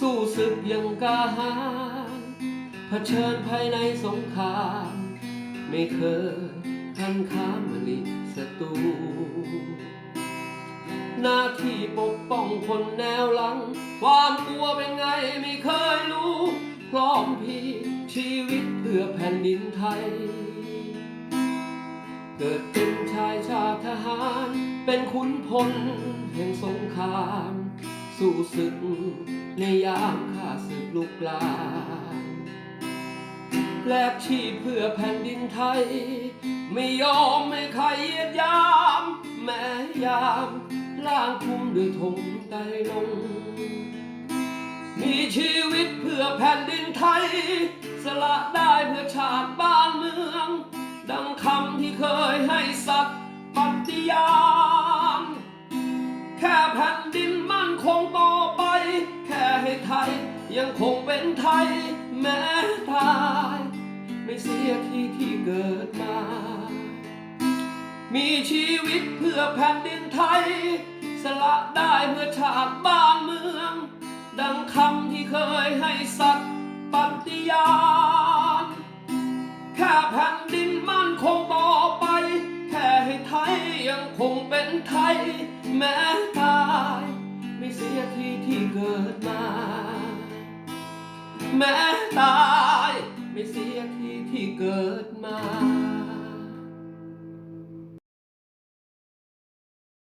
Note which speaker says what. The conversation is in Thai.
Speaker 1: สู้สึกยังกาหาญเผชิญภายในสงคราม ไม่เคยทันค้ามมลิศัตรูหน้าที่ปกป้องคนแนวหลัง ความกลัวเป็นไงไม่เคยรู้ พร้อมพี่ชีวิตเพื่อแผ่นดินไทย เกิดเป็นชายชาติทหาร เป็นขุนพลแห่งสงคราม สู้ศึก ในยามข้าศึกลุกลามแลกชีพเพื่อแผ่นดินไทย ไม่ยอมไม่ใครเยียดยาม แม้ยามล่างคลุมด้วยธงไตรลง มีชีวิตเพื่อแผ่นดินไทย สละได้เพื่อชาติบ้านเมือง ดังคำที่เคยให้สัตย์ปฏิญาณ ไทย ยังคงเป็นไทยแม้ตาย ไม่เสียที่ที่เกิดมา มีชีวิตเพื่อแผ่นดินไทย สละได้เพื่อชาติบ้านเมือง ดังคำที่เคยให้สัตย์ปฏิญาณ แค่แผ่นดินมั่นคงต่อไป แค่ให้ไทยยังคงเป็นไทยแม้ตาย แม้ตาย ไม่เสียทีที่เกิดมา